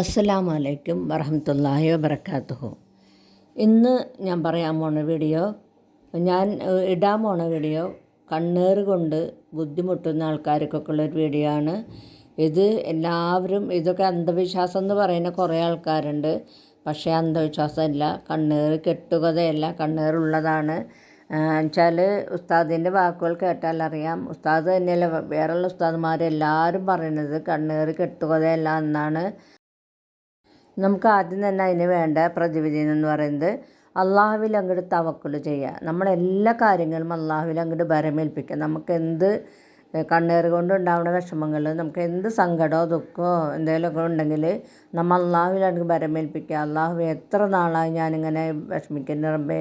അസ്സലാമു അലൈക്കും വറഹമത്തല്ലാഹി വബർക്കാത്തുഹു ഇന്ന് ഞാൻ പറയാൻ പോണ വീഡിയോ ഞാൻ ഇടാൻ പോണ വീഡിയോ കണ്ണേറ് കൊണ്ട് ബുദ്ധിമുട്ടുന്ന ആൾക്കാർക്കൊക്കെ ഉള്ളൊരു വീഡിയോ ആണ്. ഇത് എല്ലാവരും ഇതൊക്കെ അന്ധവിശ്വാസം എന്ന് പറയുന്ന കുറേ ആൾക്കാരുണ്ട്. പക്ഷേ അന്ധവിശ്വാസമല്ല കണ്ണേറ് കെട്ടുകഥയല്ല കണ്ണേറുള്ളതാണ് വെച്ചാൽ ഉസ്താദിന്റെ വാക്കുകൾ കേട്ടാൽ അറിയാം. ഉസ്താദ് തന്നെയല്ല വേറെയുള്ള ഉസ്താദുമാരെല്ലാവരും പറയുന്നത് കണ്ണേറ് കെട്ടുകഥയല്ല എന്നാണ്. നമുക്ക് ആദ്യം തന്നെ അതിന് വേണ്ട പ്രതിവിധി എന്ന് പറയുന്നത് അള്ളാഹുവിൽ അങ്ങോട്ട് തവക്കുൽ ചെയ്യുക നമ്മളെല്ലാ കാര്യങ്ങളും അള്ളാഹുവിൽ അങ്ങോട്ട് ഭരമേൽപ്പിക്കുക. നമുക്ക് എന്ത് കണ്ണേറ് കൊണ്ടുണ്ടാവുന്ന വിഷമങ്ങൾ നമുക്ക് എന്ത് സങ്കടമോ ദുഃഖമോ എന്തെങ്കിലുമൊക്കെ ഉണ്ടെങ്കിൽ നമ്മൾ അള്ളാഹുവിലാണ് ഭരമേൽപ്പിക്കുക. അള്ളാഹു എത്ര നാളായി ഞാനിങ്ങനെ വിഷമിക്കുന്ന റബ്ബേ.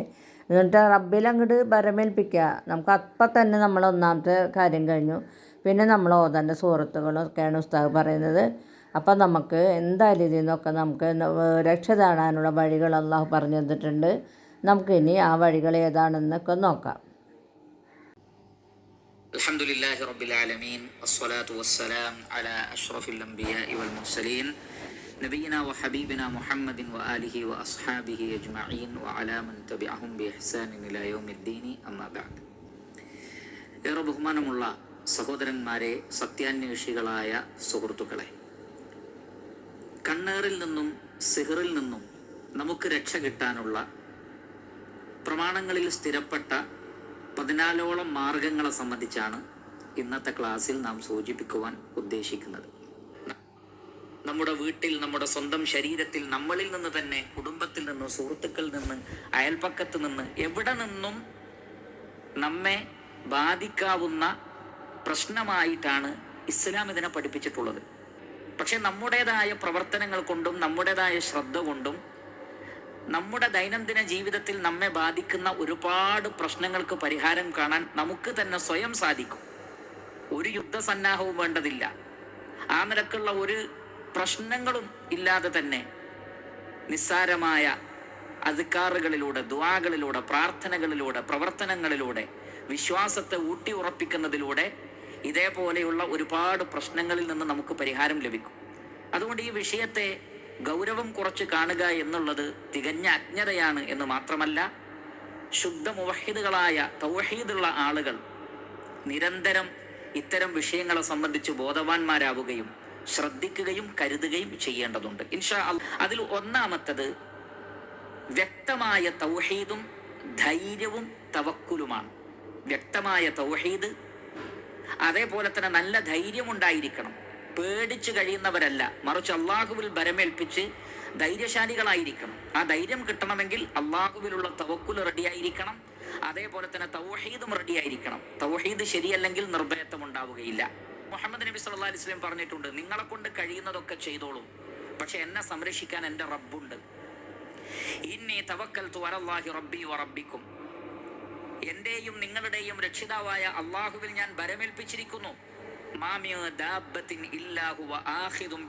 എന്നിട്ട് റബ്ബിൽ അങ്ങോട്ട് ഭരമേൽപ്പിക്കുക. നമുക്ക് അപ്പം തന്നെ നമ്മൾ ഒന്നാമത്തെ കാര്യം കഴിഞ്ഞു. പിന്നെ നമ്മൾ ഓതേണ്ട സുഹൃത്തുക്കളൊക്കെയാണ് ഉസ്താദ് പറയുന്നത്. അപ്പം നമുക്ക് എന്തായാലും ഇതിൽ നിന്നൊക്കെ നമുക്ക് ന- രക്ഷ നേടാനുള്ള വഴികൾ അള്ളാഹു പറഞ്ഞു തന്നിട്ടുണ്ട് നമുക്കിനി ആ വഴികൾ ഏതാണെന്നൊക്കെ നോക്കാം الحمد لله رب العالمين الصلاة والسلام على أشرف الأنبياء والمرسلين نبينا وحبيبنا محمد وآله وأصحابه أجمعين وعلى من تبعهم بإحسان إلى يوم الدين أما بعد ഏറെ ബഹുമാനമുള്ള സഹോദരന്മാരെ സത്യാന്വേഷികളായ സുഹൃത്തുക്കളെ കണ്ണേറിൽ നിന്നും സിഹറിൽ നിന്നും നമുക്ക് രക്ഷ കിട്ടാനുള്ള പ്രമാണങ്ങളിൽ സ്ഥിരപ്പെട്ട പതിനാലോളം മാർഗങ്ങളെ സംബന്ധിച്ചാണ് ഇന്നത്തെ ക്ലാസ്സിൽ നാം സൂചിപ്പിക്കുവാൻ ഉദ്ദേശിക്കുന്നത്. നമ്മുടെ വീട്ടിൽ നമ്മുടെ സ്വന്തം ശരീരത്തിൽ നമ്മളിൽ നിന്ന് തന്നെ കുടുംബത്തിൽ നിന്ന് സുഹൃത്തുക്കളിൽ നിന്ന് അയൽപ്പക്കത്ത് നിന്ന് എവിടെ നിന്നും നമ്മെ ബാധിക്കാവുന്ന പ്രശ്നമായിട്ടാണ് ഇസ്ലാം ഇതിനെ പഠിപ്പിച്ചിട്ടുള്ളത്. പക്ഷെ നമ്മുടേതായ പ്രവർത്തനങ്ങൾ കൊണ്ടും നമ്മുടേതായ ശ്രദ്ധ കൊണ്ടും നമ്മുടെ ദൈനംദിന ജീവിതത്തിൽ നമ്മെ ബാധിക്കുന്ന ഒരുപാട് പ്രശ്നങ്ങൾക്ക് പരിഹാരം കാണാൻ നമുക്ക് തന്നെ സ്വയം സാധിക്കും. ഒരു യുദ്ധസന്നാഹവും വേണ്ടതില്ല. ആ നിലക്കുള്ള ഒരു പ്രശ്നങ്ങളും ഇല്ലാതെ തന്നെ നിസ്സാരമായ അധികാറുകളിലൂടെ ദ്വാകളിലൂടെ പ്രാർത്ഥനകളിലൂടെ പ്രവർത്തനങ്ങളിലൂടെ വിശ്വാസത്തെ ഊട്ടി ഉറപ്പിക്കുന്നതിലൂടെ ഇതേപോലെയുള്ള ഒരുപാട് പ്രശ്നങ്ങളിൽ നിന്ന് നമുക്ക് പരിഹാരം ലഭിക്കും അതുകൊണ്ട് ഈ വിഷയത്തെ ഗൗരവം കുറച്ച് കാണുക എന്നുള്ളത് തികഞ്ഞ അജ്ഞതയാണ് എന്ന് മാത്രമല്ല ശുദ്ധ മുവഹിദുകളായ തൗഹീദുള്ള ആളുകൾ നിരന്തരം ഇത്തരം വിഷയങ്ങളെ സംബന്ധിച്ച് ബോധവാന്മാരാവുകയും ശ്രദ്ധിക്കുകയും കരുതുകയും ചെയ്യേണ്ടതുണ്ട് ഇൻഷാ. അതിൽ ഒന്നാമത്തത് വ്യക്തമായ തൗഹീദും ധൈര്യവും തവക്കുലുമാണ് വ്യക്തമായ തൗഹീദ് അതേപോലെ തന്നെ നല്ല ധൈര്യം ഉണ്ടായിരിക്കണം പേടിച്ചു കഴിയുന്നവരല്ല. മറിച്ച് അള്ളാഹുവിൽ ബരമേൽപ്പിച്ച് ധൈര്യശാലികളായിരിക്കണം. ആ ധൈര്യം കിട്ടണമെങ്കിൽ അള്ളാഹുവിലുള്ള തവക്കുൽ റെഡിയായിരിക്കണം. അതേപോലെ തന്നെ തൗഹീദും റെഡിയായിരിക്കണം. തൗഹീദ് ശരിയല്ലെങ്കിൽ നിർഭയത്വം ഉണ്ടാവുകയില്ല മുഹമ്മദ് നബി സല്ലാ അലൈഹി പറഞ്ഞിട്ടുണ്ട് നിങ്ങളെ കൊണ്ട് കഴിയുന്നതൊക്കെ ചെയ്തോളൂ. പക്ഷെ എന്നെ സംരക്ഷിക്കാൻ എന്റെ റബ്ബുണ്ട്. ഇന്നി തവക്കൽ റബ്ബി വ റബ്ബിക്കും. എന്റെയും നിങ്ങളുടെയും രക്ഷിതാവായ അള്ളാഹുവിൽ ഞാൻ ആഖിദും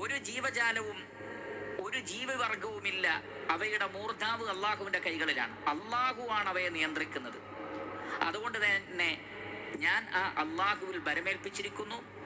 ഒരു ജീവജാലവും ഒരു ജീവിവർഗവുമില്ല അവയുടെ മൂർധാവ് അള്ളാഹുവിന്റെ കൈകളിലാണ്. അള്ളാഹുവാണ് അവയെ നിയന്ത്രിക്കുന്നത്. അതുകൊണ്ട് തന്നെ ഞാൻ ആ അള്ളാഹുവിൽ ബരമേൽപ്പിച്ചിരിക്കുന്നു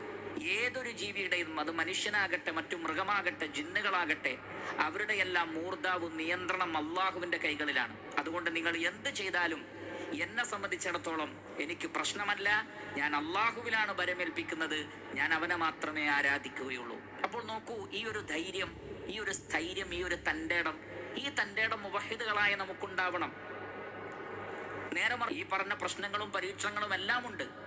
ഏതൊരു ജീവിയുടെയും അത് മനുഷ്യനാകട്ടെ മറ്റു മൃഗമാകട്ടെ ജിന്നുകളാകട്ടെ അവരുടെ എല്ലാം മൂർധാവും നിയന്ത്രണം അള്ളാഹുവിന്റെ കൈകളിലാണ്. അതുകൊണ്ട് നിങ്ങൾ എന്ത് ചെയ്താലും എന്നെ സംബന്ധിച്ചിടത്തോളം എനിക്ക് പ്രശ്നമല്ല. ഞാൻ അള്ളാഹുവിലാണ് വരമേൽപ്പിക്കുന്നത്. ഞാൻ അവനെ മാത്രമേ ആരാധിക്കുകയുള്ളൂ. അപ്പോൾ നോക്കൂ ഈ ഒരു ധൈര്യം ഈ ഒരു സ്ഥൈര്യം ഈ ഒരു തന്റെടം ഈ തന്റെടം മുവഹിദുകളായ നമുക്കുണ്ടാവണം. നേരെ ഈ പറഞ്ഞ പ്രശ്നങ്ങളും പരീക്ഷണങ്ങളും എല്ലാം ഉണ്ട്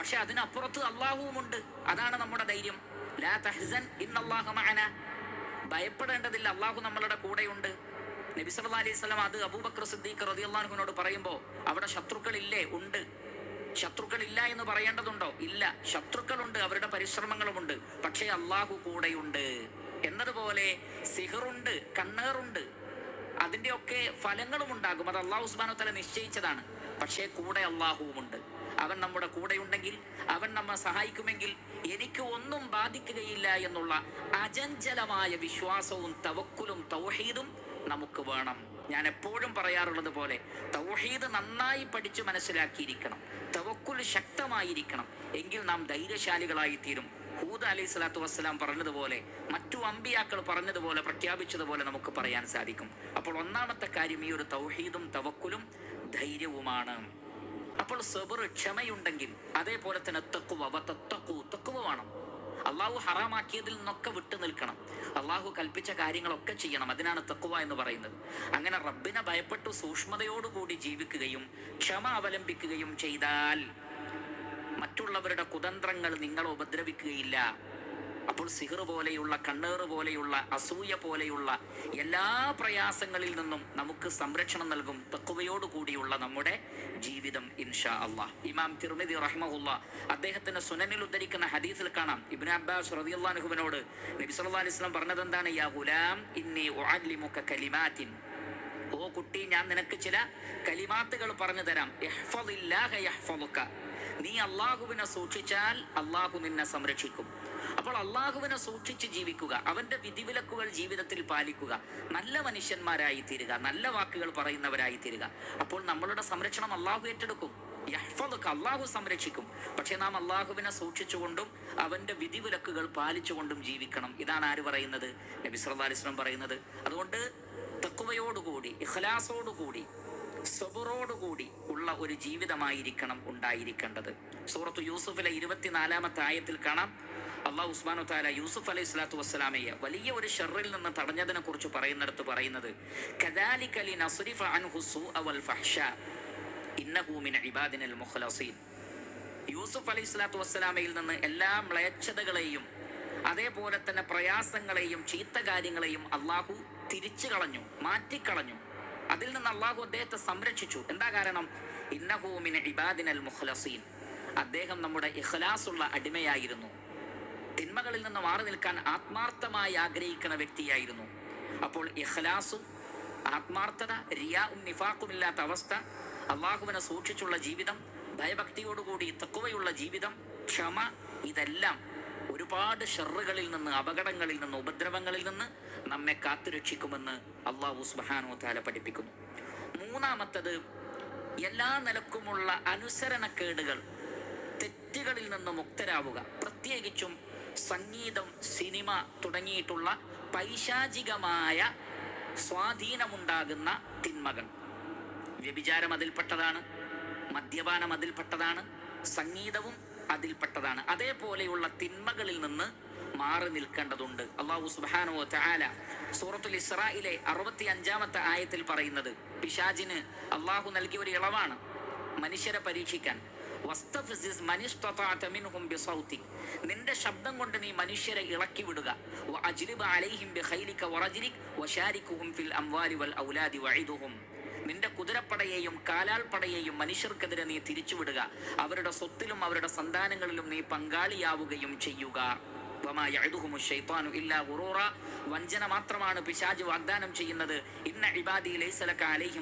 പക്ഷെ അതിനപ്പുറത്ത് അള്ളാഹുവുമുണ്ട് അതാണ് നമ്മുടെ ധൈര്യം. ലാ തഹ്സൻ ഇന്നല്ലാഹു മഅന. ഭയപ്പെടേണ്ടതില്ല. അള്ളാഹു നമ്മളുടെ കൂടെയുണ്ട്. നബി സല്ലല്ലാഹു അലൈഹി വസല്ലം അത് അബൂബക്കർ സിദ്ദീഖ് റളിയല്ലാഹുവിനോട് പറയുമ്പോൾ അവിടെ ശത്രുക്കളില്ലേ? ഉണ്ട്. ശത്രുക്കൾ ഇല്ല എന്ന് പറയേണ്ടതുണ്ടോ? ഇല്ല. ശത്രുക്കളുണ്ട്. അവരുടെ പരിശ്രമങ്ങളുമുണ്ട്. പക്ഷേ അള്ളാഹു കൂടെയുണ്ട്. എന്നതുപോലെ സിഹറുണ്ട് കണ്ണേറുണ്ട്. അതിന്റെയൊക്കെ ഫലങ്ങളും ഉണ്ടാകും അത് അള്ളാഹു ഉസ്മാനോ തല നിശ്ചയിച്ചതാണ്. പക്ഷേ കൂടെ അള്ളാഹുവുമുണ്ട് അവൻ നമ്മുടെ കൂടെയുണ്ടെങ്കിൽ അവൻ നമ്മെ സഹായിക്കുമെങ്കിൽ എനിക്ക് ഒന്നും ബാധിക്കുകയില്ല എന്നുള്ള അജഞ്ചലമായ വിശ്വാസവും തവക്കുലും തൗഹീദും നമുക്ക് വേണം. ഞാൻ എപ്പോഴും പറയാറുള്ളത് പോലെ തൗഹീദ് നന്നായി പഠിച്ചു മനസ്സിലാക്കിയിരിക്കണം. തവക്കുൽ ശക്തമായിരിക്കണം. എങ്കിൽ നാം ധൈര്യശാലികളായി തീരും. ഹൂദ് അലൈഹി സ്വലാത്തു വസ്സലാം പറഞ്ഞതുപോലെ മറ്റു അമ്പിയാക്കൾ പറഞ്ഞതുപോലെ പ്രഖ്യാപിച്ചതുപോലെ നമുക്ക് പറയാൻ സാധിക്കും. അപ്പോൾ ഒന്നാമത്തെ കാര്യം ഈ ഒരു തൗഹീദും തവക്കുലും ധൈര്യവുമാണ്. അപ്പോൾ സബർ ക്ഷമയുണ്ടെങ്കിൽ അതേപോലെ തന്നെ തക്കുവ തക്കു തക്കുവ വേണം. അള്ളാഹു ഹറാമാക്കിയതിൽ നിന്നൊക്കെ വിട്ടു നിൽക്കണം. അള്ളാഹു കൽപ്പിച്ച കാര്യങ്ങളൊക്കെ ചെയ്യണം. അതിനാണ് തക്കുവ എന്ന് പറയുന്നത്. അങ്ങനെ റബ്ബിനെ ഭയപ്പെട്ടു സൂക്ഷ്മതയോടുകൂടി ജീവിക്കുകയും ക്ഷമ അവലംബിക്കുകയും ചെയ്താൽ മറ്റുള്ളവരുടെ കുതന്ത്രങ്ങൾ നിങ്ങളെ ഉപദ്രവിക്കുകയില്ല. അപ്പോൾ സിഹർ പോലെയുള്ള കണ്ണേറ് പോലെയുള്ള അസൂയ പോലെയുള്ള എല്ലാ പ്രയാസങ്ങളിൽ നിന്നും നമുക്ക് സംരക്ഷണം നൽകും തക്കുവയോടുകൂടിയുള്ള നമ്മുടെ ജീവിതം ഇൻഷാ അള്ളാഹ്. ഇമാം തിർമിദി റഹ്മുല്ല അദ്ദേഹത്തിന്റെ സുനനിൽ ഉദ്ധരിക്കുന്ന ഹദീസിൽ കാണാം. ഇബിൻ അബ്ബാസ് റളിയല്ലാഹുവിനോട് നബി സല്ലാ അലിസ്ലാം പറഞ്ഞത് എന്താണ് യാ ഗുലാം ഇന്നി ഉഅല്ലിമുക ഓ കുട്ടി ഞാൻ നിനക്ക് ചില കലിമാത്തുകൾ പറഞ്ഞു തരാം. നീ അള്ളാഹുവിനെ സൂക്ഷിച്ചാൽ അള്ളാഹു നിന്നെ സംരക്ഷിക്കും. അപ്പോൾ അള്ളാഹുവിനെ സൂക്ഷിച്ച് ജീവിക്കുക അവന്റെ വിധിവിലക്കുകൾ ജീവിതത്തിൽ പാലിക്കുക നല്ല മനുഷ്യന്മാരായി തീരുക നല്ല വാക്കുകൾ പറയുന്നവരായി തീരുക. അപ്പോൾ നമ്മളുടെ സംരക്ഷണം അള്ളാഹു ഏറ്റെടുക്കും. അള്ളാഹു സംരക്ഷിക്കും. പക്ഷെ നാം അള്ളാഹുവിനെ സൂക്ഷിച്ചുകൊണ്ടും അവന്റെ വിധിവിലക്കുകൾ പാലിച്ചുകൊണ്ടും ജീവിക്കണം. ഇതാണ് ആര് പറയുന്നത്? നബി വസല്ലം പറയുന്നത്. അതുകൊണ്ട് തക്കുവയോടുകൂടി ഇഖ്ലാസോടുകൂടി സബുറോടുകൂടി ഉള്ള ഒരു ജീവിതമായിരിക്കണം ഉണ്ടായിരിക്കേണ്ടത്. സൂറത്ത് യൂസുഫിലെ ഇരുപത്തിനാലാമത്തെ ആയത്തിൽ കാണാം. അള്ളാഹു ഉസ്മാനു താല യൂസുഫ് അലൈഹി സ്വലാത്തു വസ്സലാമയെ വലിയ ഒരു ഷെറിൽ നിന്ന് തടഞ്ഞതിനെ കുറിച്ച് പറയുന്നിടത്ത് പറയുന്നത് യൂസുഫ് അലൈഹി സ്വലാത്തു വസ്സലാമയിൽ നിന്ന് എല്ലാ മ്ലേച്ഛതകളെയും അതേപോലെ തന്നെ പ്രയാസങ്ങളെയും ചീത്ത കാര്യങ്ങളെയും അള്ളാഹു തിരിച്ചു കളഞ്ഞു മാറ്റിക്കളഞ്ഞു. അതിൽ നിന്ന് അള്ളാഹു അദ്ദേഹത്തെ സംരക്ഷിച്ചു. എന്താ കാരണം? ഇന്നഹൂമിന് ഇബാദിനൽ മുഖ്ലസീൻ. അദ്ദേഹം നമ്മുടെ ഇഖ്ലാസുള്ള അടിമയായിരുന്നു. തിന്മകളിൽ നിന്ന് മാറി നിൽക്കാൻ ആത്മാർത്ഥമായി ആഗ്രഹിക്കുന്ന വ്യക്തിയായിരുന്നു. അപ്പോൾ ഇഖ്ലാസും ആത്മാർത്ഥത റിയാവും നിഫാക്കും ഇല്ലാത്ത അവസ്ഥ അള്ളാഹുവിനെ സൂക്ഷിച്ചുള്ള ജീവിതം ഭയഭക്തിയോടുകൂടി തക്കുവയുള്ള ജീവിതം ക്ഷമ ഇതെല്ലാം ഒരുപാട് ഷെറുകളിൽ നിന്ന് അപകടങ്ങളിൽ നിന്ന് ഉപദ്രവങ്ങളിൽ നിന്ന് നമ്മെ കാത്തുരക്ഷിക്കുമെന്ന് അള്ളാഹു സുബാനോ താല പഠിപ്പിക്കുന്നു. മൂന്നാമത്തത് എല്ലാ നിലക്കുമുള്ള അനുസരണക്കേടുകൾ തെറ്റുകളിൽ നിന്ന് മുക്തരാവുക. പ്രത്യേകിച്ചും സംഗീതം സിനിമ തുടങ്ങിയിട്ടുള്ള പൈശാചികമായ സ്വാധീനമുണ്ടാകുന്ന തിന്മകൾ. വ്യഭിചാരം അതിൽപ്പെട്ടതാണ് മദ്യപാനം അതിൽപ്പെട്ടതാണ് സംഗീതവും അതിൽപ്പെട്ടതാണ്. അതേപോലെയുള്ള തിന്മകളിൽ നിന്ന് മാറി നിൽക്കേണ്ടതുണ്ട്. അള്ളാഹു സുബാനോ തആല സൂറത്തുൽ ഇസ്രായിലെ അറുപത്തി അഞ്ചാമത്തെ ആയത്തിൽ പറയുന്നത് പിശാജിന് അള്ളാഹു നൽകിയ ഒരു ഇളവാണ് മനുഷ്യരെ പരീക്ഷിക്കാൻ. നിന്റെ ശബ്ദം കൊണ്ട് നീ മനുഷ്യരെ ഇളക്കി വിടുക. നിന്റെ കുതിരപ്പടയെയും കാലാൽപ്പടയെയും മനുഷ്യർക്കെതിരെ നീ തിരിച്ചുവിടുക അവരുടെ സ്വത്തിലും അവരുടെ സന്താനങ്ങളിലും നീ പങ്കാളിയാവുകയും ചെയ്യുക. വഞ്ചന മാത്രമാണ് പിശാജ് വാഗ്ദാനം ചെയ്യുന്നത്. ഇന്ന ഇബാദി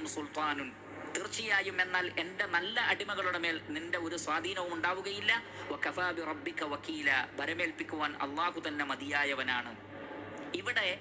സുൽത്താനും തീർച്ചയായും എന്നാൽ എന്റെ നല്ല അടിമകളുടെ മേൽ നിന്റെ ഒരു സ്വാധീനവും ഉണ്ടാവുകയില്ല. വകഫാ ബി റബ്ബിക വക്കീല ഭരമേൽപ്പിക്കുവാൻ അള്ളാഹു തന്നെ മതിയായവനാണ്. ഇവിടെ.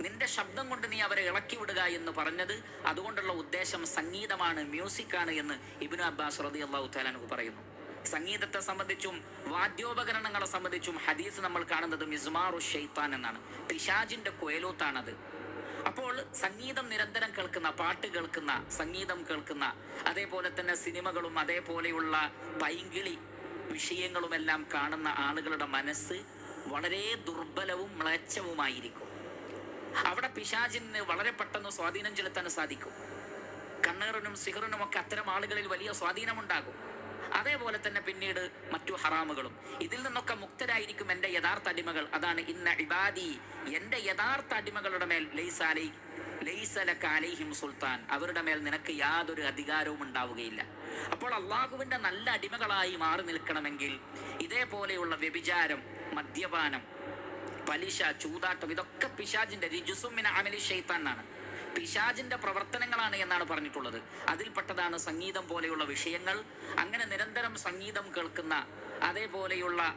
നിന്റെ ശബ്ദം കൊണ്ട് നീ അവരെ ഇളക്കി വിടുക എന്ന് പറഞ്ഞത് അതുകൊണ്ടുള്ള ഉദ്ദേശം സംഗീതമാണ് മ്യൂസിക് ആണ് എന്ന് ഇബിനു അബ്ബാസ് റളിയല്ലാഹു അള്ളാഹു പറയുന്നു. സംഗീതത്തെ സംബന്ധിച്ചും വാദ്യോപകരണങ്ങളെ സംബന്ധിച്ചും ഹദീസ് നമ്മൾ കാണുന്നത് മിസ്മാറു ഷെയ്ത്താൻ എന്നാണ്. പിശാജിന്റെ കുയലൂത്താണത്. അപ്പോൾ സംഗീതം നിരന്തരം കേൾക്കുന്ന പാട്ട് കേൾക്കുന്ന സംഗീതം കേൾക്കുന്ന അതേപോലെ തന്നെ സിനിമകളും അതേപോലെയുള്ള പൈങ്കിളി വിഷയങ്ങളുമെല്ലാം കാണുന്ന ആളുകളുടെ മനസ്സ് വളരെ ദുർബലവും മ്ലേച്ഛവുമായിരിക്കും. അവിടെ പിശാചിന് വളരെ പെട്ടെന്ന് സ്വാധീനം ചെലുത്താൻ സാധിക്കും. കണ്ണേറിനും സിഹറിനും ഒക്കെ അത്തരം ആളുകളിൽ വലിയ സ്വാധീനമുണ്ടാകും. അതേപോലെ തന്നെ പിന്നീട് മറ്റു ഹറാമുകളും. ഇതിൽ നിന്നൊക്കെ മുക്തരായിരിക്കും എന്റെ യഥാർത്ഥ അടിമകൾ. അതാണ് ഇന്ന ഇബാദി. എന്റെ യഥാർത്ഥ അടിമകളുടെ മേൽ ലൈസാലൈ ലൈസലക അലൈഹിം സുൽത്താൻ. അവരുടെ മേൽ നിനക്ക് യാതൊരു അധികാരവും ഉണ്ടാവുകയില്ല. അപ്പോൾ അള്ളാഹുവിന്റെ നല്ല അടിമകളായി മാറി നിൽക്കണമെങ്കിൽ ഇതേപോലെയുള്ള വ്യഭിചാരം മദ്യപാനം പലിശ ചൂതാട്ടം ഇതൊക്കെ പിശാജിന്റെ ആണ് പിശാജിന്റെ പ്രവർത്തനങ്ങളാണ് എന്നാണ് പറഞ്ഞിട്ടുള്ളത്. അതിൽപ്പെട്ടതാണ് സംഗീതം പോലെയുള്ള വിഷയങ്ങൾ. അങ്ങനെ നിരന്തരം സംഗീതം കേൾക്കുന്ന അതേപോലെയുള്ള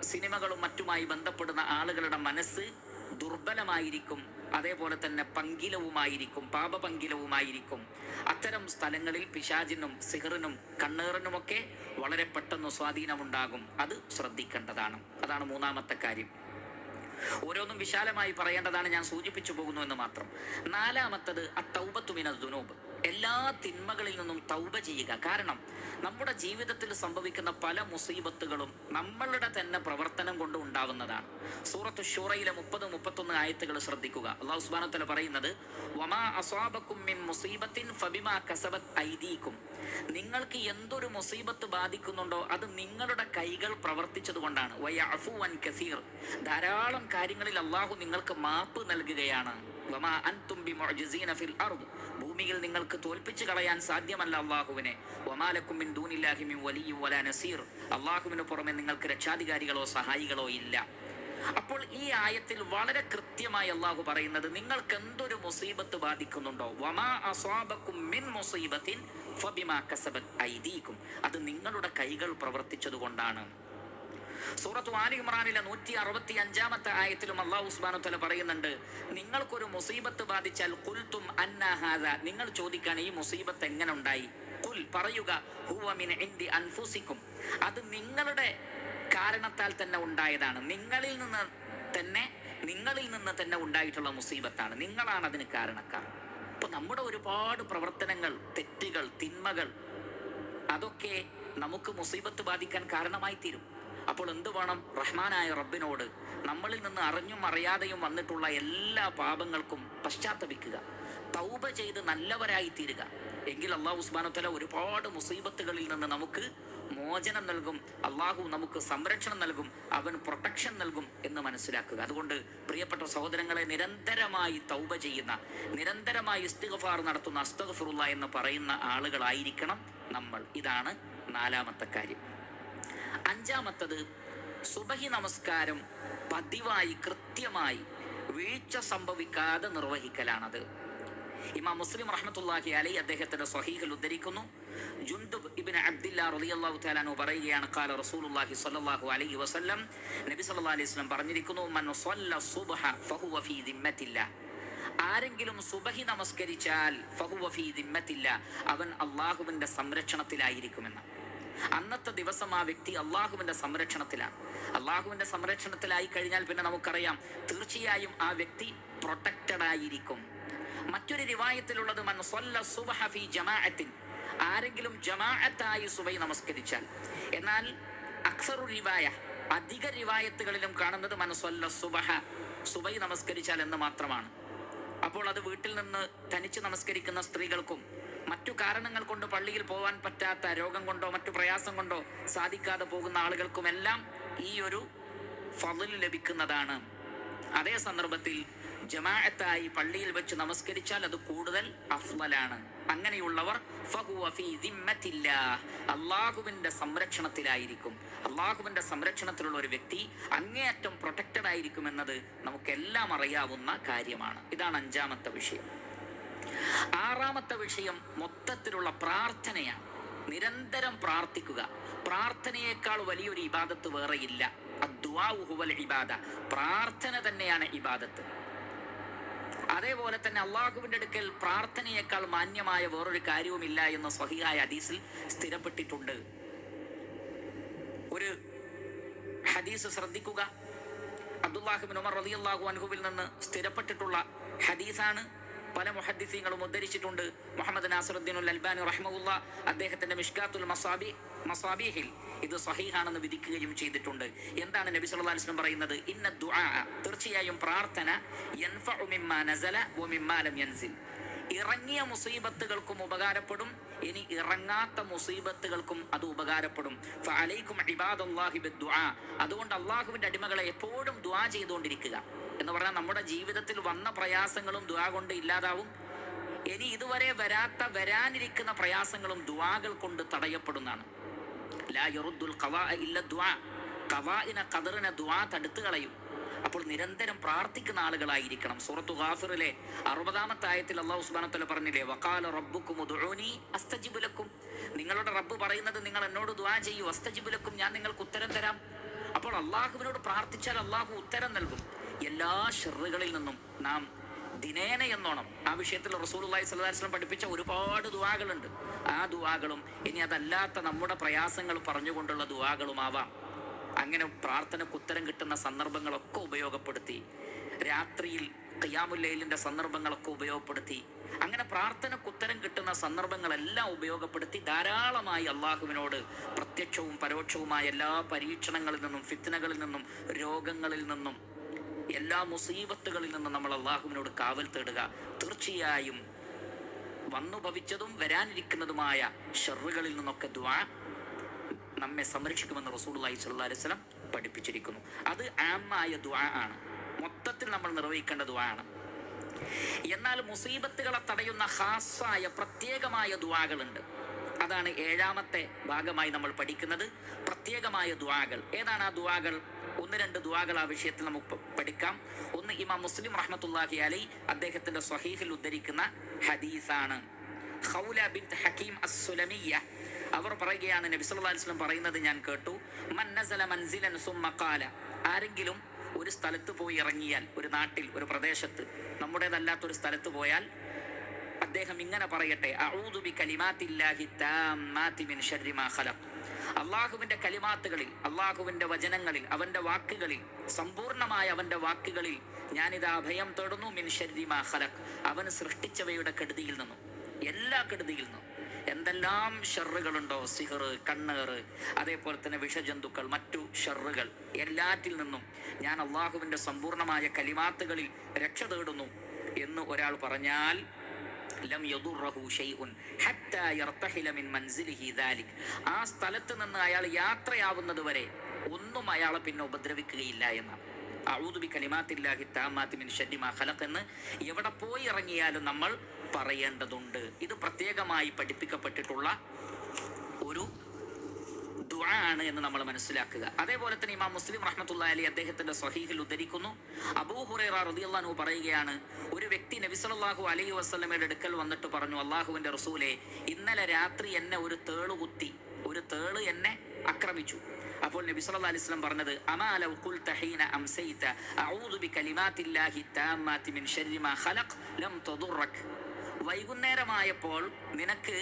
സിനിമകളും മറ്റുമായി ബന്ധപ്പെടുന്ന ആളുകളുടെ മനസ്സ് ദുർബലമായിരിക്കും. അതേപോലെ തന്നെ പങ്കിലവുമായിരിക്കും പാപപങ്കിലവുമായിരിക്കും. അത്തരം സ്ഥലങ്ങളിൽ പിശാചിനും സിഹറിനും കണ്ണേറിനുമൊക്കെ വളരെ പെട്ടെന്ന് സ്വാധീനമുണ്ടാകും. അത് ശ്രദ്ധിക്കേണ്ടതാണ്. അതാണ് മൂന്നാമത്തെ കാര്യം. ഓരോന്നും വിശാലമായി പറയേണ്ടതാണ് ഞാൻ സൂചിപ്പിച്ചു പോകുന്നു എന്ന് മാത്രം. നാലാമത്തത് അത്തൗബത്തുമിന ദുനൂബ്. എല്ലാ തിന്മകളിൽ നിന്നും തൗബ ചെയ്യുക. കാരണം നമ്മുടെ ജീവിതത്തിൽ സംഭവിക്കുന്ന പല മുസീബത്തുകളും നമ്മളുടെ തന്നെ പ്രവർത്തനം കൊണ്ട് ഉണ്ടാവുന്നതാണ്. സൂറത്ത് ഷൂറയിലെ മുപ്പത് മുപ്പത്തൊന്ന് ആയത്തുകൾ ശ്രദ്ധിക്കുക. അള്ളാഹു സുബാനത്തല പറയുന്നത് വമാ ഫബിമാ കസബത് നിങ്ങൾക്ക് എന്തൊരു മുസീബത്ത് ബാധിക്കുന്നുണ്ടോ അത് നിങ്ങളുടെ കൈകൾ പ്രവർത്തിച്ചത് കൊണ്ടാണ്. വൻ കസീർ. ധാരാളം കാര്യങ്ങളിൽ അള്ളാഹു നിങ്ങൾക്ക് മാപ്പ് നൽകുകയാണ്. വമാ അൻതും ബിമുഅ്ജിസീന ഫിൽ അർദ്. ഭൂമിയിൽ നിങ്ങൾക്ക് തോൽപ്പിച്ചു കളയാൻ സാധ്യമല്ല അള്ളാഹുവിനെ. ഒമാലക്കുമ്മിൻ ദൂനില്ലാഹിമിൻ ദൂനില്ലാഹി വല നസീർ. അള്ളാഹുവിന് പുറമെ നിങ്ങൾക്ക് രക്ഷാധികാരികളോ സഹായികളോ ഇല്ല. അപ്പോൾ ഈ ആയത്തിൽ വളരെ കൃത്യമായി അള്ളാഹു പറയുന്നത് നിങ്ങൾക്ക് എന്തൊരു മുസീബത്ത് ബാധിക്കുന്നുണ്ടോ? വമാ അത് നിങ്ങളുടെ കൈകൾ പ്രവർത്തിച്ചത് കൊണ്ടാണ് സൂറത്ത് ആലി ഇമ്രാനിലെ നൂറ്റി അറുപത്തി അഞ്ചാമത്തെ ആയത്തിലും അള്ളാഹു ഉസ്മാനു തല പറയുന്നുണ്ട് നിങ്ങൾക്കൊരു മുസീബത്ത് ബാധിച്ചാൽ കുൽത്തും അന്നാഹാദ നിങ്ങൾ ചോദിക്കാൻ ഈ മുസീബത്ത് എങ്ങനെ ഉണ്ടായി കുൽ പറയുക ഹുവ മിൻ ഇൻദി അൻഫുസിക്കും. അത് നിങ്ങളുടെ കാരണത്താൽ തന്നെ ഉണ്ടായതാണ്. നിങ്ങളിൽ നിന്ന് തന്നെ നിങ്ങളിൽ നിന്ന് തന്നെ ഉണ്ടായിട്ടുള്ള മുസീബത്താണ്. നിങ്ങളാണ് അതിന് കാരണക്കാർ. അപ്പൊ നമ്മുടെ ഒരുപാട് പ്രവർത്തനങ്ങൾ തെറ്റുകൾ തിന്മകൾ അതൊക്കെ നമുക്ക് മുസീബത്ത് ബാധിക്കാൻ കാരണമായി തീരും. അപ്പോൾ എന്ത് വേണം റഹ്മാനായ റബ്ബിനോട്? നമ്മളിൽ നിന്ന് അറിഞ്ഞും അറിയാതെയും വന്നിട്ടുള്ള എല്ലാ പാപങ്ങൾക്കും പശ്ചാത്തപിക്കുക. തൗബ ചെയ്ത് നല്ലവരായി തീരുക എങ്കിൽ അള്ളാഹു ഉസ്മാനത്തല ഒരുപാട് മുസീബത്തുകളിൽ നിന്ന് നമുക്ക് മോചനം നൽകും. അള്ളാഹു നമുക്ക് സംരക്ഷണം നൽകും. അവൻ പ്രൊട്ടക്ഷൻ നൽകും എന്ന് മനസ്സിലാക്കുക. അതുകൊണ്ട് പ്രിയപ്പെട്ട സഹോദരങ്ങളെ നിരന്തരമായി തൗബ ചെയ്യുന്ന നിരന്തരമായി ഇസ്തിഗഫാർ നടത്തുന്ന അസ്തഗഫുറുള്ള എന്ന് പറയുന്ന ആളുകളായിരിക്കണം നമ്മൾ. ഇതാണ് നാലാമത്തെ കാര്യം. അഞ്ചാമത്തത് സുബഹി നമസ്കാരം പതിവായി കൃത്യമായി വീഴ്ച സംഭവിക്കാതെ നിർവഹിക്കലാണത്. ഇമാം മുസ്ലിം റഹ്മത്തുള്ളാഹി അലൈ അദ്ദേഹത്തിന്റെ സ്വഹീഹൽ ഉദ്ധരിക്കുന്നു. ജുൻദുബ് ഇബ്നു അബ്ദില്ല റളിയല്ലാഹു തആല അൻഹു പറയുകയാണ് ഖാല റസൂലുള്ളാഹി സ്വല്ലല്ലാഹു അലൈഹി വസല്ലം നബി സല്ലല്ലാഹു അലൈഹി വസല്ലം പറഞ്ഞിരിക്കുന്നു മൻ സ്വല്ല സുബ്ഹ ഫഹുവ ഫീ ദിമ്മത്തില്ല. ആരെങ്കിലും സുബഹി നമസ്കരിച്ചാൽ ഫഹുവ ഫീ ദിമ്മത്തില്ല അവൻ അള്ളാഹുവിന്റെ സംരക്ഷണത്തിലായിരിക്കുമെന്ന്. അന്നത്തെ ദിവസം ആ വ്യക്തി അള്ളാഹുവിന്റെ സംരക്ഷണത്തിലാണ്. അള്ളാഹുവിന്റെ സംരക്ഷണത്തിലായി കഴിഞ്ഞാൽ പിന്നെ നമുക്കറിയാം തീർച്ചയായും ആ വ്യക്തി പ്രൊട്ടക്റ്റഡ് ആയിരിക്കും. മറ്റൊരു റിവായത്തിലുള്ളത് ആരെങ്കിലും ജമാഅത്തായി സുബൈ നമസ്കരിച്ചാൽ. എന്നാൽ അക്സറു റിവായ അധിക റിവായത്തുകളിലും കാണുന്നത് മനസ്സൊല്ല സുബഹ സുബൈ നമസ്കരിച്ചാൽ എന്ന് മാത്രമാണ്. അപ്പോൾ അത് വീട്ടിൽ നിന്ന് തനിച്ച് നമസ്കരിക്കുന്ന സ്ത്രീകൾക്കും മറ്റു കാരണങ്ങൾ കൊണ്ട് പള്ളിയിൽ പോകാൻ പറ്റാത്ത രോഗം കൊണ്ടോ മറ്റു പ്രയാസം കൊണ്ടോ സാധിക്കാതെ പോകുന്ന ആളുകൾക്കുമെല്ലാം ഈ ഒരു ഫതിൽ ലഭിക്കുന്നതാണ്. അതേ സന്ദർഭത്തിൽ ജമാഅത്തായി പള്ളിയിൽ വെച്ച് നമസ്കരിച്ചാൽ അത് കൂടുതൽ അഫ്ളലാണ് അങ്ങനെയുള്ളവർ. അള്ളാഹുവിന്റെ സംരക്ഷണത്തിലായിരിക്കും. അള്ളാഹുവിന്റെ സംരക്ഷണത്തിലുള്ള ഒരു വ്യക്തി അങ്ങേയറ്റം പ്രൊട്ടക്റ്റഡ് ആയിരിക്കും എന്നത് നമുക്കെല്ലാം അറിയാവുന്ന കാര്യമാണ്. ഇതാണ് അഞ്ചാമത്തെ വിഷയം. ആറാമത്തെ വിഷയം മൊത്തത്തിലുള്ള പ്രാർത്ഥനയാണ്. നിരന്തരം പ്രാർത്ഥിക്കുക. പ്രാർത്ഥനയേക്കാൾ വലിയൊരു ഇബാദത്ത് വേറെയില്ല അദ്ദുആഉ ഹുവൽ ഇബാദ. പ്രാർത്ഥന തന്നെയാണ് ഇബാദത്ത്. അതേപോലെ തന്നെ അള്ളാഹുവിന്റെ അടുക്കൽ പ്രാർത്ഥനയേക്കാൾ മാന്യമായ വേറൊരു കാര്യവുമില്ല എന്ന സ്വഹിയായ ഹദീസിൽ സ്ഥിരപ്പെട്ടിട്ടുണ്ട്. ഒരു ഹദീസ് ശ്രദ്ധിക്കുക. അബ്ദുല്ലാഹിബിൻ ഉമർ റളിയല്ലാഹു അൻഹുവിൽ നിന്ന് സ്ഥിരപ്പെട്ടിട്ടുള്ള ഹദീസാണ്. പല മുഹദ്ദിസീങ്ങളും ഉദ്ധരിച്ചിട്ടുണ്ട്. മുഹമ്മദ് നാസറുദ്ദീനുൽ അൽബാനി റഹ്മുല്ല അദ്ദേഹത്തിന്റെ മിഷ്കാത്തുൽ മസാബി മസാബിഹിൽ ഇത് സഹീഹാണെന്ന് വിധിക്കുകയും ചെയ്തിട്ടുണ്ട്. എന്താണ് നബി സല്ലല്ലാഹു അലൈഹി വസല്ലം പറയുന്നത്? ഇന്ന ദുആ തീർച്ചയായും പ്രാർത്ഥന യൻഫഉ മിമ്മാ നസല വ മിമ്മാ ലം ഇറങ്ങിയ മുസീബത്തുകൾക്കും ഉപകാരപ്പെടും ഇനി ഇറങ്ങാത്ത മുസീബത്തുകൾക്കും അത് ഉപകാരപ്പെടും. അതുകൊണ്ട് അള്ളാഹുവിന്റെ അടിമകളെ എപ്പോഴും ദുആ ചെയ്തുകൊണ്ടിരിക്കുക. എന്ന് പറഞ്ഞാൽ നമ്മുടെ ജീവിതത്തിൽ വന്ന പ്രയാസങ്ങളും ദുവാ കൊണ്ട് ഇല്ലാതാവും. ഇനി ഇതുവരെ വരാത്ത വരാനിരിക്കുന്ന പ്രയാസങ്ങളും ദുവാകൾ കൊണ്ട് തടയപ്പെടുന്നതാണ്. ലാ കളയും. അപ്പോൾ നിരന്തരം പ്രാർത്ഥിക്കുന്ന ആളുകളായിരിക്കണം. സൂറത്തു ഗാഫിറിലെ അറുപതാമത്തെ ആയത്തിൽ അള്ളാഹു ഉസ്മാനത്തല പറഞ്ഞില്ലേ വക്കാല റബ്ബുക്കും അസ്തജിബുലക്കും നിങ്ങളുടെ റബ്ബ് പറയുന്നത് നിങ്ങൾ എന്നോട് ദുആ ചെയ്യൂ അസ്തജിബുലക്കും ഞാൻ നിങ്ങൾക്ക് ഉത്തരം തരാം. അപ്പോൾ അള്ളാഹുവിനോട് പ്രാർത്ഥിച്ചാൽ അള്ളാഹു ഉത്തരം നൽകും. എല്ലാ ഷെറുകളിൽ നിന്നും നാം ദിനേന എന്നോണം ആ വിഷയത്തിൽ റസൂലുള്ളാഹി സ്വല്ലല്ലാഹി അലൈഹി വസല്ലം പഠിപ്പിച്ച ഒരുപാട് ദുആകളുണ്ട്. ആ ദുആകളും ഇനി അതല്ലാത്ത നമ്മുടെ പ്രയാസങ്ങൾ പറഞ്ഞുകൊണ്ടുള്ള ദുആകളുമാവാം. അങ്ങനെ പ്രാർത്ഥനയ്ക്ക് ഉത്തരം കിട്ടുന്ന സന്ദർഭങ്ങളൊക്കെ ഉപയോഗപ്പെടുത്തി രാത്രിയിൽ കയ്യാമുല്ലയിലിന്റെ സന്ദർഭങ്ങളൊക്കെ ഉപയോഗപ്പെടുത്തി അങ്ങനെ പ്രാർത്ഥനയ്ക്ക് ഉത്തരം കിട്ടുന്ന സന്ദർഭങ്ങളെല്ലാം ഉപയോഗപ്പെടുത്തി ധാരാളമായി അള്ളാഹുവിനോട് പ്രത്യക്ഷവും പരോക്ഷവുമായ എല്ലാ പരീക്ഷണങ്ങളിൽ നിന്നും ഫിത്തനകളിൽ നിന്നും രോഗങ്ങളിൽ നിന്നും എല്ലാ മുസീബത്തുകളിൽ നിന്നും നമ്മൾ അള്ളാഹുവിനോട് കാവൽ തേടുക. തീർച്ചയായും വന്നു ഭവിച്ചതും വരാനിരിക്കുന്നതുമായ ഷെറുകളിൽ നിന്നൊക്കെ ദ്വാ നമ്മെ സംരക്ഷിക്കുമെന്ന് റസൂലുള്ളാഹി സ്വല്ലല്ലാഹി അലൈഹി വസല്ലം പഠിപ്പിച്ചിരിക്കുന്നു. അത് ആമായ ദ്വാ ആണ്. മൊത്തത്തിൽ നമ്മൾ നിർവഹിക്കേണ്ട ദ്വാ ആണ്. എന്നാൽ മുസീബത്തുകളെ തടയുന്ന ഹാസായ പ്രത്യേകമായ ദ്വാകളുണ്ട് അതാണ് ഏഴാമത്തെ ഭാഗമായി നമ്മൾ പഠിക്കുന്നത്. പ്രത്യേകമായ ദ്വാകൾ ഏതാണ് ആ ദ്വാകൾ ഒന്ന് രണ്ട് ദുവാകൾ ആ വിഷയത്തിൽ നമുക്ക് പഠിക്കാം. ഒന്ന് ഇമാം മുസ്ലിം റഹ്മത്തുല്ലാഹി അലൈ അദ്ദേഹത്തിന്റെ സ്വഹീഹിൽ ഉദ്ധരിക്കുന്ന ഹദീസാണ്. ഖൗല ബിൻത് ഹക്കീം അസ്സുലമിയ അവർ പറയുകയാണ് നബി സല്ലല്ലാഹു അലൈഹി വസല്ലം പറയുന്നത് ഞാൻ കേട്ടു. മന്നസല നസല മൻസിലൻ സുമ്മ ഖാല. ആരെങ്കിലും ഒരു സ്ഥലത്ത് പോയി ഇറങ്ങിയാൽ ഒരു നാട്ടിൽ ഒരു പ്രദേശത്ത് നമ്മുടേതല്ലാത്ത ഒരു സ്ഥലത്ത് പോയാൽ അദ്ദേഹം ഇങ്ങനെ പറയട്ടെ അഊദു ബി കലിമാത്തില്ലാഹി താമ്മാതി മിൻ ശർരി മാ ഖലഖ്. അള്ളാഹുവിന്റെ കലിമാത്തുകളിൽ അള്ളാഹുവിന്റെ വചനങ്ങളിൽ അവന്റെ വാക്കുകളിൽ സമ്പൂർണമായ അവന്റെ വാക്കുകളിൽ ഞാനിത് അഭയം തേടുന്നു മിൻ ശർരി ഹലക് അവൻ സൃഷ്ടിച്ചവയുടെ കെടുതിയിൽ നിന്നും എല്ലാ കെടുതിയിൽ നിന്നും. എന്തെല്ലാം ഷെറുകളുണ്ടോ? സിഹർ കണ്ണേറ് അതേപോലെ തന്നെ വിഷജന്തുക്കൾ മറ്റു ഷെറുകൾ. എല്ലാറ്റിൽ നിന്നും ഞാൻ അള്ളാഹുവിന്റെ സമ്പൂർണമായ കലിമാത്തുകളിൽ രക്ഷ തേടുന്നു എന്ന് ഒരാൾ പറഞ്ഞാൽ ലം യദുറഹു ഷൈഉൻ ഹത്താ യർതഹില മിൻ മൻസിലിഹി ദാലിക്. ആ സ്ഥലത്ത് നിന്ന് അയാൾ യാത്രയാവുന്നത് വരെ ഒന്നും അയാളെ പിന്നെ ഉപദ്രവിക്കുകയില്ല എന്ന്. അഊദു ബി കലിമാത്തില്ലാഹി താമാത്തി മിൻ ശർരി മാ ഖലഖ് എന്ന് എവിടെ പോയി ഇറങ്ങിയാലും നമ്മൾ പറയേണ്ടതുണ്ട്. ഇത് പ്രത്യേകമായി പഠിപ്പിക്കപ്പെട്ടിട്ടുള്ള ഒരു ദുആ ആണ് എന്ന് നമ്മൾ മനസ്സിലാക്കുക. അതേപോലെ തന്നെ ഇമാം മുസ്ലിം റഹ്മത്തുള്ള അലി അദ്ദേഹത്തിന്റെ സ്വഹീഹിൽ ഉദ്ധരിക്കുന്നു. അബൂ ഹുറൈറ റളിയല്ലാഹു പറയുകയാണ് ഒരു വ്യക്തി നബി സല്ലല്ലാഹു അലൈഹി വസല്ലമയുടെ അടുക്കൽ വന്നിട്ട് പറഞ്ഞു അള്ളാഹുവിന്റെ റസൂലെ ഇന്നലെ രാത്രി എന്നെ ഒരു തേൾ കുത്തി ഒരു തേൾ എന്നെ ആക്രമിച്ചു. അപ്പോൾ നബി സല്ലല്ലാഹു അലൈഹി വസല്ലം പറഞ്ഞത് അമാ ലൗ ഖുൽത ഹീന അംസൈത അഊദു ബി കലിമാത്തില്ലാഹി താമ്മാതി മിൻ ശർരി മാ ഖലഖ് ലം തദുറക്. വൈകുന്നേരമായപ്പോൾ നിനക്ക്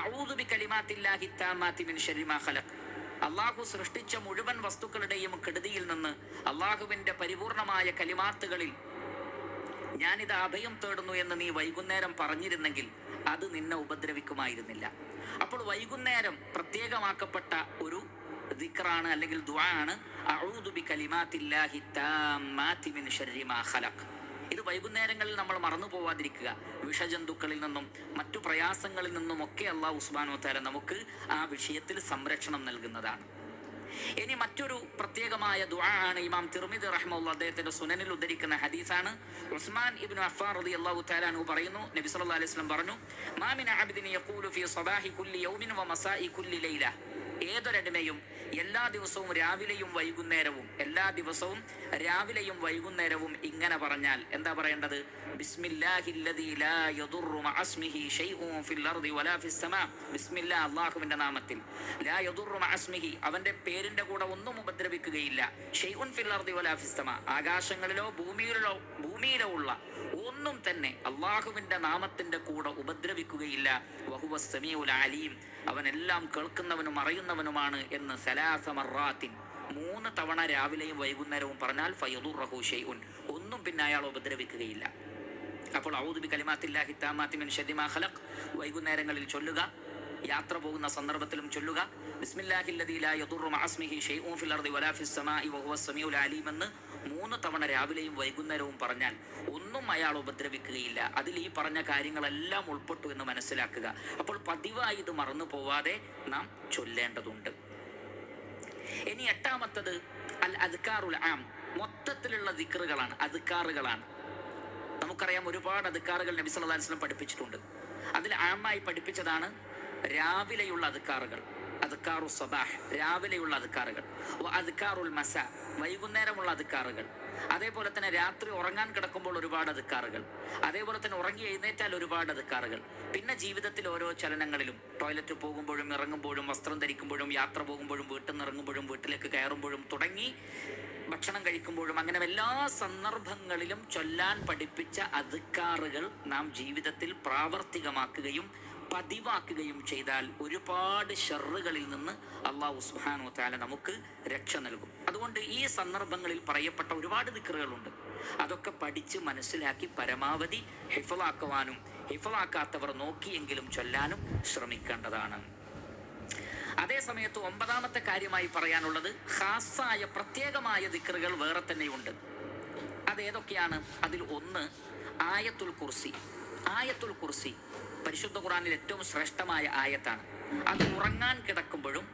അഊദു ബി കലിമാത്തില്ലാഹി താമ്മാതി മിൻ ശർരി മാ ഖലഖ് അള്ളാഹു സൃഷ്ടിച്ച മുഴുവൻ വസ്തുക്കളുടെയും കെടുതിയിൽ നിന്ന് അള്ളാഹുവിന്റെ പരിപൂർണമായ കലിമാത്തുകളിൽ ഞാനിത് അഭയം തേടുന്നു എന്ന് നീ വൈകുന്നേരം പറഞ്ഞിരുന്നെങ്കിൽ അത് നിന്നെ ഉപദ്രവിക്കുമായിരുന്നില്ല. അപ്പോൾ വൈകുന്നേരം പ്രത്യേകമാക്കപ്പെട്ട ഒരു ദിക്റാണ് അല്ലെങ്കിൽ ദുആ ആണ് അഊദു ബി കലിമാത്തില്ലാഹി താമ്മാതി മിൻ ശർരി മാ ഖലഖ്. വൈകുന്നേരങ്ങളിൽ നമ്മൾ മറന്നു പോവാതിരിക്കുക. വിഷജന്തുക്കളിൽ നിന്നും മറ്റു പ്രയാസങ്ങളിൽ നിന്നും ഒക്കെ അള്ളാഹു തല നമുക്ക് ആ വിഷയത്തിൽ സംരക്ഷണം നൽകുന്നതാണ്. ഇനി മറ്റൊരു പ്രത്യേകമായ ദുആ ആണ് ഇമാം തിർമിദ് റഹ്മുള്ള അദ്ദേഹത്തിന്റെ സുനനിൽ ഉദ്ധരിക്കുന്ന ഹദീസാണ്. ഉസ്മാൻ ഇബ്നു അഫ്ഫാർ റളിയല്ലാഹു തആല അൻഹു പറയുന്നു നബി സല്ലല്ലാഹു അലൈഹി വസല്ലം പറഞ്ഞു മാ മിൻ അബ്ദിൻ യഖൂലു ഫീ സബാഹി കുല്ലി യൗമിൻ വ മസാഇ കുല്ലി ലൈല. ഏതൊരടിമയും എല്ലാ ദിവസവും രാവിലെയും വൈകുന്നേരവും എല്ലാ ദിവസവും രാവിലെയും വൈകുന്നേരവും ഇങ്ങനെ പറഞ്ഞാൽ എന്താ പറയേണ്ടത്? അള്ളാഹുവിന്റെ നാമത്തിൽ. അവന്റെ പേരിന്റെ കൂടെ ഒന്നും ഉപദ്രവിക്കുകയില്ല. ആകാശങ്ങളിലോ ഭൂമിയിലോ ഭൂമിയിലോ ഉള്ള ഒന്നും തന്നെ അള്ളാഹുവിന്റെ നാമത്തിന്റെ കൂടെ ഉപദ്രവിക്കുകയില്ല. വഹുവ സമീഉൽ അലീം. അവൻ എല്ലാം കേൾക്കുന്നവനും അറിയുന്നവനുമാണ് എന്ന് സലാസമറാത്തിൻ മൂന്ന് തവണ രാവിലെയും വൈകുന്നേരവും പറഞ്ഞാൽ ഫയദുർ ഫയദുറഹു ഉൻ ഒന്നും പിന്നെ അയാൾ ഉപദ്രവിക്കുകയില്ല. അപ്പോൾ ഔദുബി കലിമാത്തില്ലാഹി താമാത്തി മിൻ ശർരി മാ ഖലഖ്. വൈകുന്നേരങ്ങളിൽ ചൊല്ലുക യാത്ര പോകുന്ന സന്ദർഭത്തിലും ചൊല്ലുക. ബിസ്മില്ലാഹില്ലദീ ലാ യദുറു മഅസ്മിഹി ഷൈഉൻ ഫിൽ അർദി വലാ ഫിസ് സമാഇ വഹുവ സമീഉൽ അലീം എന്ന് മൂന്ന് തവണ രാവിലെയും വൈകുന്നേരവും പറഞ്ഞാൽ ഒന്നും അയാൾ ഉപദ്രവിക്കുകയില്ല. അതിൽ ഈ പറഞ്ഞ കാര്യങ്ങളെല്ലാം ഉൾപ്പെട്ടു എന്ന് മനസ്സിലാക്കുക. അപ്പോൾ പതിവായി ഇത് മറന്നു പോവാതെ നാം ചൊല്ലേണ്ടതുണ്ട്. ഇനി എട്ടാമത്തത് അൽ അദ്കാറുൽ ആം. മൊത്തത്തിലുള്ള ദിക്റുകളാണ് അദ്കാറുകളാണ്. നമുക്കറിയാം ഒരുപാട് അധികാറുകൾ നബി വസല്ലം പഠിപ്പിച്ചിട്ടുണ്ട്. അതിൽ ആമായി പഠിപ്പിച്ചതാണ് രാവിലെയുള്ള അധികാറുകൾ അദ്കാറു സബാഹ് രാവിലെയുള്ള അദ്കാറുകൾ. അദ്കാറുൽ മസ വൈകുന്നേരമുള്ള അദ്കാറുകൾ. അതേപോലെ തന്നെ രാത്രി ഉറങ്ങാൻ കിടക്കുമ്പോൾ ഒരുപാട് അധിക്കാറുകൾ അതേപോലെ തന്നെ ഉറങ്ങി എഴുന്നേറ്റാൽ ഒരുപാട് അധിക്കാറുകൾ പിന്നെ ജീവിതത്തിൽ ഓരോ ചലനങ്ങളിലും ടോയ്ലറ്റ് പോകുമ്പോഴും ഇറങ്ങുമ്പോഴും വസ്ത്രം ധരിക്കുമ്പോഴും യാത്ര പോകുമ്പോഴും വീട്ടിൽ നിന്ന് ഇറങ്ങുമ്പോഴും വീട്ടിലേക്ക് കയറുമ്പോഴും തുടങ്ങി ഭക്ഷണം കഴിക്കുമ്പോഴും അങ്ങനെ എല്ലാ സന്ദർഭങ്ങളിലും ചൊല്ലാൻ പഠിപ്പിച്ച അധിക്കാറുകൾ നാം ജീവിതത്തിൽ പ്രാവർത്തികമാക്കുകയും പതിവാക്കുകയും ചെയ്താൽ ഒരുപാട് ഷെറുകളിൽ നിന്ന് അള്ളാഹു സുഹാനു താല നമുക്ക് രക്ഷ നൽകും. അതുകൊണ്ട് ഈ സന്ദർഭങ്ങളിൽ പറയപ്പെട്ട ഒരുപാട് ദിക്കറുകളുണ്ട് അതൊക്കെ പഠിച്ച് മനസ്സിലാക്കി പരമാവധി ഹിഫലാക്കുവാനും ഹിഫലാക്കാത്തവർ നോക്കിയെങ്കിലും ചൊല്ലാനും ശ്രമിക്കേണ്ടതാണ്. അതേ സമയത്ത് ഒമ്പതാമത്തെ കാര്യമായി പറയാനുള്ളത് ഹാസായ പ്രത്യേകമായ ദിക്കറുകൾ വേറെ തന്നെയുണ്ട്. അതേതൊക്കെയാണ്? അതിൽ ഒന്ന് ആയത്തുൽ കുർസി. ആയത്തുൽ കുർസി. പരിശുദ്ധ ഖുറാനിൽ ഏറ്റവും ശ്രേഷ്ഠമായ ആയത്താണ്. അത് ഉറങ്ങാൻ കിടക്കുമ്പോഴും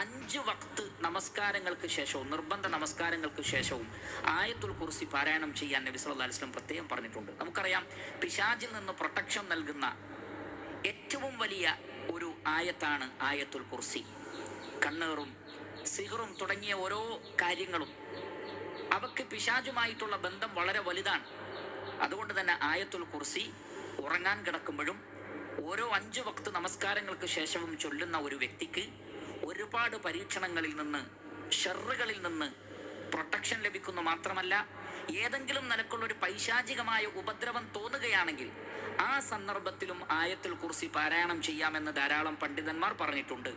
അഞ്ച് വക്ത് നമസ്കാരങ്ങൾക്ക് ശേഷവും നിർബന്ധ നമസ്കാരങ്ങൾക്ക് ശേഷവും ആയത്തുൽ കുർസി പാരായണം ചെയ്യാൻ നബി സല്ലല്ലാഹു അലൈഹി വസല്ലം പ്രത്യേകം പറഞ്ഞിട്ടുണ്ട്. നമുക്കറിയാം പിശാചിൽ നിന്ന് പ്രൊട്ടക്ഷൻ നൽകുന്ന ഏറ്റവും വലിയ ഒരു ആയത്താണ് ആയത്തുൽ കുർസി. കണ്ണേറും സിഹറും തുടങ്ങിയ ഓരോ കാര്യങ്ങളും അവക്ക് പിശാചുമായിട്ടുള്ള ബന്ധം വളരെ വലുതാണ്. അതുകൊണ്ട് തന്നെ ആയത്തുൽ കുർസി ഉറങ്ങാൻ കിടക്കുമ്പോഴും ഓരോ അഞ്ചു വക്ത് നമസ്കാരങ്ങൾക്ക് ശേഷവും ചൊല്ലുന്ന ഒരു വ്യക്തിക്ക് ഒരുപാട് പരീക്ഷണങ്ങളിൽ നിന്ന് ഷെറുകളിൽ നിന്ന് പ്രൊട്ടക്ഷൻ ലഭിക്കുന്നു മാത്രമല്ല ഏതെങ്കിലും നിലക്കുള്ള ഒരു പൈശാചികമായ ഉപദ്രവം തോന്നുകയാണെങ്കിൽ ആ സന്ദർഭത്തിലും ആയത്തിൽ കുറിച്ച് പാരായണം ചെയ്യാമെന്ന് ധാരാളം പണ്ഡിതന്മാർ പറഞ്ഞിട്ടുണ്ട്.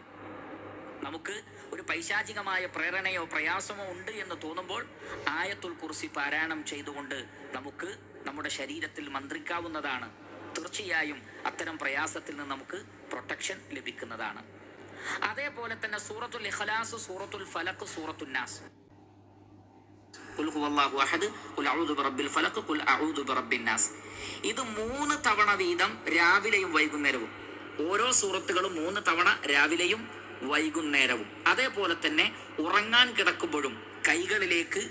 നമുക്ക് ഒരു പൈശാചികമായ പ്രേരണയോ പ്രയാസമോ ഉണ്ട് എന്ന് തോന്നുമ്പോൾ ആയത്തുൽ കുർസി പാരായണം ചെയ്തുകൊണ്ട് നമുക്ക് നമ്മുടെ ശരീരത്തിൽ മന്ത്രിക്കാവുന്നതാണ്. തീർച്ചയായും അത്തരം പ്രയാസത്തിൽ നിന്ന് നമുക്ക് പ്രൊട്ടക്ഷൻ ലഭിക്കുന്നതാണ്. അതേപോലെ തന്നെ സൂറത്തുൽ ഇഖ്ലാസ് സൂറത്തുൽ ഫലക്ക് സൂറത്തുൽ നാസ്. ഫലഖ് ഇത് മൂന്ന് തവണ വീതം രാവിലെയും വൈകുന്നേരവും. ഓരോ സൂറത്തുകളും മൂന്ന് തവണ രാവിലെയും വൈകുന്നേരവും. അതേപോലെ തന്നെ ഉറങ്ങാൻ കിടക്കുമ്പോഴും കൈകളിലേക്ക്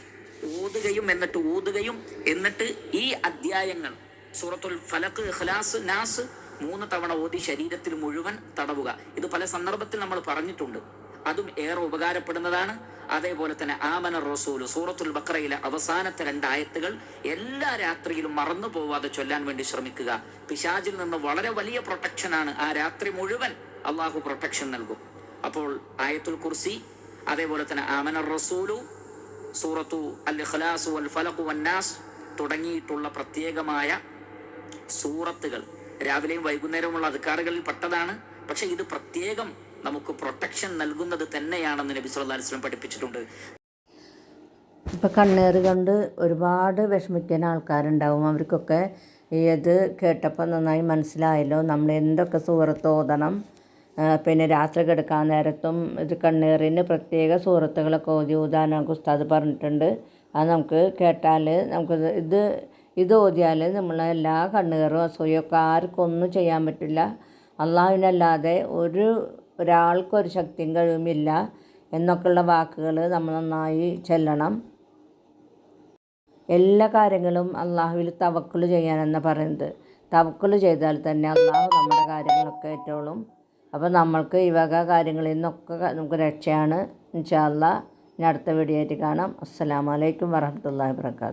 ഓതുകയും എന്നിട്ട് ഊതുകയും എന്നിട്ട് ഈ അധ്യായങ്ങൾ സൂറത്തുൽ ഫലക്ക് ഖലാസ് നാസ് മൂന്ന് തവണ ഓതി ശരീരത്തിൽ മുഴുവൻ തടവുക. ഇത് പല സന്ദർഭത്തിൽ നമ്മൾ പറഞ്ഞിട്ടുണ്ട്. അതും ഏറെ ഉപകാരപ്പെടുന്നതാണ്. അതേപോലെ തന്നെ ആമന റസൂൽ സൂറത്തുൽ ബക്രയിലെ അവസാനത്തെ രണ്ടായത്തുകൾ എല്ലാ രാത്രിയിലും മറന്നു പോവാതെ ചൊല്ലാൻ വേണ്ടി ശ്രമിക്കുക. പിശാചിൽ നിന്ന് വളരെ വലിയ പ്രൊട്ടക്ഷനാണ് ആ രാത്രി മുഴുവൻ അള്ളാഹു പ്രൊട്ടക്ഷൻ നൽകും. അപ്പോൾ ആയത്തുൽ കുർസി അതേപോലെ തന്നെ ആമന റസൂലു സൂറത്തു അൽ ഖലാസു അൽ ഫലഖു വന്നാസ് തുടങ്ങിയിട്ടുള്ള പ്രത്യേകമായ സൂറത്തുകൾ. രാവിലെയും വൈകുന്നേരവുമുള്ള അധികാരങ്ങളിൽ പെട്ടതാണ്. പക്ഷെ ഇത് പ്രത്യേകം നമുക്ക് പ്രൊട്ടക്ഷൻ നൽകുന്നത് തന്നെയാണെന്ന് നബി സല്ലല്ലാഹു അലൈഹി പഠിപ്പിച്ചിട്ടുണ്ട്. ഇപ്പം കണ്ണേറ് കണ്ട് ഒരുപാട് വിഷമിക്കുന്ന ആൾക്കാരുണ്ടാവും. അവർക്കൊക്കെ ഇത് കേട്ടപ്പോൾ നന്നായി മനസ്സിലായല്ലോ. നമ്മൾ എന്തൊക്കെ സൂറത്ത് ഓതണം. പിന്നെ രാത്രി കിടക്കാൻ നേരത്തും ഇത് കണ്ണീറിന് പ്രത്യേക സൂറത്തുകളൊക്കെ ഓതി ഊതാൻ ഉസ്താദ് പറഞ്ഞിട്ടുണ്ട്. അത് നമുക്ക് കേട്ടാൽ നമുക്ക് ഇത് ഇത് ഓതിയാൽ നമ്മളെ എല്ലാ കണ്ണുകറും അസൂയൊക്കെ ആർക്കൊന്നും ചെയ്യാൻ പറ്റില്ല. അള്ളാഹുവിനല്ലാതെ ഒരു ഒരാൾക്കൊരു ശക്തിയും കഴിവുമില്ല എന്നൊക്കെയുള്ള വാക്കുകൾ നമ്മൾ നന്നായി ചെല്ലണം. എല്ലാ കാര്യങ്ങളും അള്ളാഹുവിൽ തവക്കുൽ ചെയ്യാനെന്ന് പറയുന്നത്. തവക്കുൽ ചെയ്താൽ തന്നെ അള്ളാഹു നമ്മുടെ കാര്യങ്ങളൊക്കെ ഏറ്റോളും. അപ്പോൾ നമ്മൾക്ക് ഈ വക കാര്യങ്ങളിൽ നിന്നൊക്കെ നമുക്ക് രക്ഷയാണ്. ഇൻഷാല്ല ഇനി അടുത്ത വീഡിയോ ആയിട്ട് കാണാം. അസ്സാം വലൈക്കും വരഹമുല്ലാ വാബർക്കാത്തു